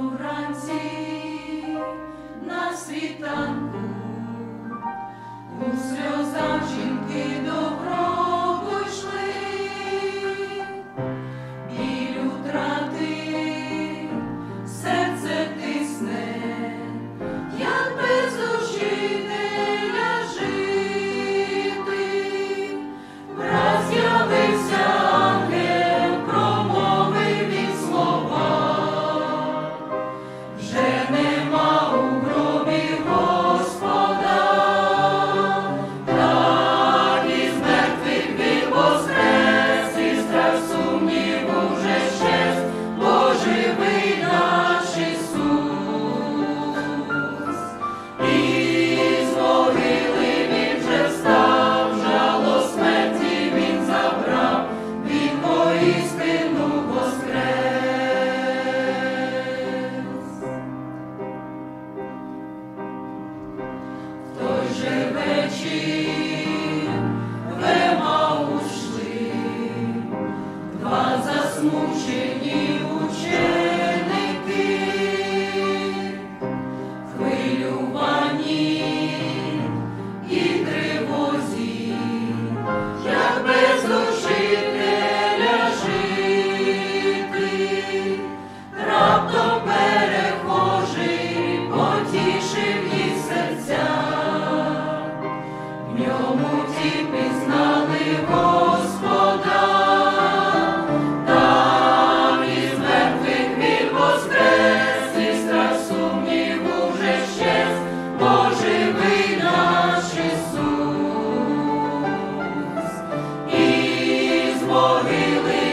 вранці, на світанку, у сльозах for.